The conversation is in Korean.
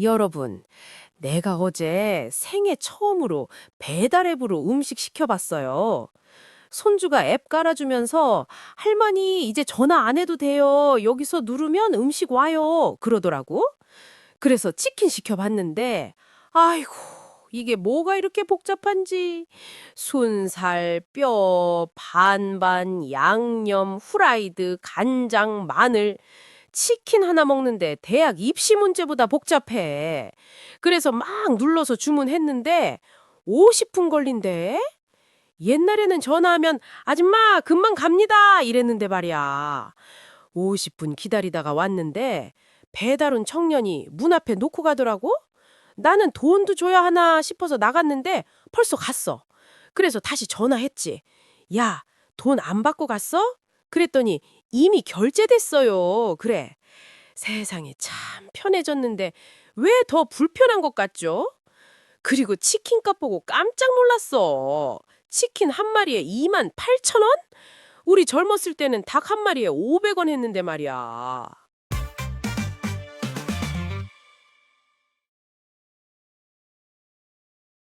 여러분, 내가 어제 생애 처음으로 배달 앱으로 음식 시켜봤어요. 손주가 앱 깔아주면서 할머니 이제 전화 안 해도 돼요. 여기서 누르면 음식 와요. 그러더라고. 그래서 치킨 시켜봤는데 아이고 이게 뭐가 이렇게 복잡한지 순살, 뼈, 반반, 양념, 후라이드, 간장, 마늘 치킨 하나 먹는데 대학 입시 문제보다 복잡해. 그래서 막 눌러서 주문했는데 50분 걸린대. 옛날에는 전화하면 아줌마 금방 갑니다 이랬는데 말이야. 50분 기다리다가 왔는데 배달 온 청년이 문 앞에 놓고 가더라고. 나는 돈도 줘야 하나 싶어서 나갔는데 벌써 갔어. 그래서 다시 전화했지. 야, 돈 안 받고 갔어? 그랬더니 이미 결제됐어요. 그래. 세상에 참 편해졌는데 왜 더 불편한 것 같죠? 그리고 치킨값 보고 깜짝 놀랐어. 치킨 한 마리에 2만 8천 원? 우리 젊었을 때는 닭 한 마리에 500원 했는데 말이야.